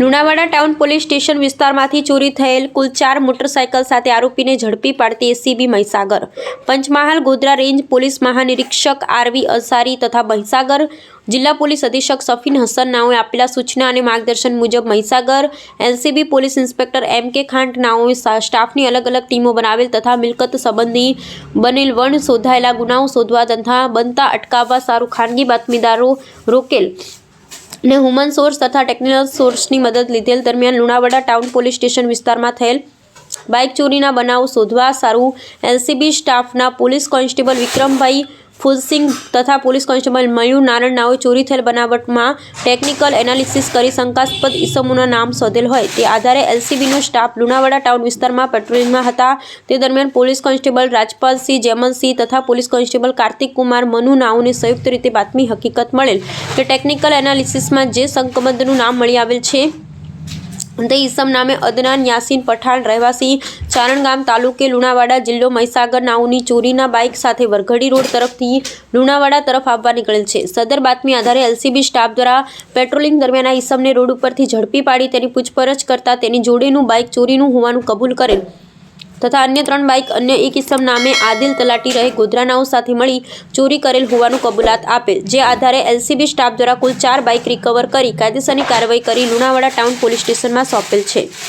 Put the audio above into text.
Lunawada town police station વિસ્તારમાંથી ચોરી થયેલ કુલ ચાર મોટરસાયકલ સાથે આરોપીને ઝડપી પાડતી ACB Mahisagar. Panchmahal Godhra range police મહાનિરીક્ષક RV Asari તથા મહીસાગર જિલ્લા પોલીસ અધિક્ષક સફીન હસન નાઓએ આપેલા સૂચના અને માર્ગદર્શન મુજબ Mahisagar LCB police inspector M K Khant નાઓએ સ્ટાફની અલગ અલગ ટીમો બનાવેલ તથા મિલકત સંબંધી બનેલ વણ શોધાયેલા ગુનાઓ શોધવા તથા બનતા અટકાવવા સારું ખાનગી બાતમીદારો રોકેલ. ને હ્યુમન સોર્સ તથા ટેકનિકલ સોર્સની મદદ લીધેલ દરમિયાન લુણાવાડા ટાઉન પોલીસ સ્ટેશન વિસ્તારમાં થયેલ બાઇક ચોરીના બનાવ શોધવા સારું એલસીબી સ્ટાફના પોલીસ કોન્સ્ટેબલ વિક્રમભાઈ ફુલસિંગ તથા પોલીસ કોન્સ્ટેબલ મયુર નારણ નાઓએ ચોરી થયેલ બનાવટમાં ટેકનિકલ એનાલિસિસ કરી શંકાસ્પદ ઈસમોના નામ શોધેલ હોય. તે આધારે એલસીબીનો સ્ટાફ લુણાવાડા ટાઉન વિસ્તારમાં પેટ્રોલિંગમાં હતા. તે દરમિયાન પોલીસ કોન્સ્ટેબલ રાજપાલસિંહ જેમલસિંહ તથા પોલીસ કોન્સ્ટેબલ કાર્તિક કુમાર, મનુ નાઓને સંયુક્ત રીતે બાતમી હકીકત મળેલ. કે ટેકનિકલ એનાલિસિસમાં જે સંકબંધનું નામ મળી આવેલ છે. તે ઈસમ નામે અદનાન યાસીન પઠાણ રહેવાસી ચારણગામ તાલુકે લુણાવાડા જિલ્લો મહીસાગર નાઉની ચોરીના બાઇક સાથે વરઘડી રોડ તરફથી લુણાવાડા તરફ આવવા નીકળેલ છે. સદર બાતમી આધારે એલસીબી સ્ટાફ દ્વારા પેટ્રોલિંગ દરમિયાન આ ઈસમને રોડ ઉપરથી ઝડપી પાડી તેની પૂછપરછ કરતા તેની જોડેનું બાઇક ચોરીનું હોવાનું કબૂલ કરેલ. તથા અન્ય ત્રણ બાઇક અન્ય એક ઇસમ નામે આદિલ તલાટી રહે ગોધરાનાઓ સાથે મળી ચોરી કરેલ હોવાનું કબૂલાત આપેલ જે આધારે એલસીબી સ્ટાફ દ્વારા કુલ ચાર બાઇક રિકવર કરી કાયદેસરની કાર્યવાહી કરી લુણાવાડા ટાઉન પોલીસ સ્ટેશનમાં સોંપેલ છે.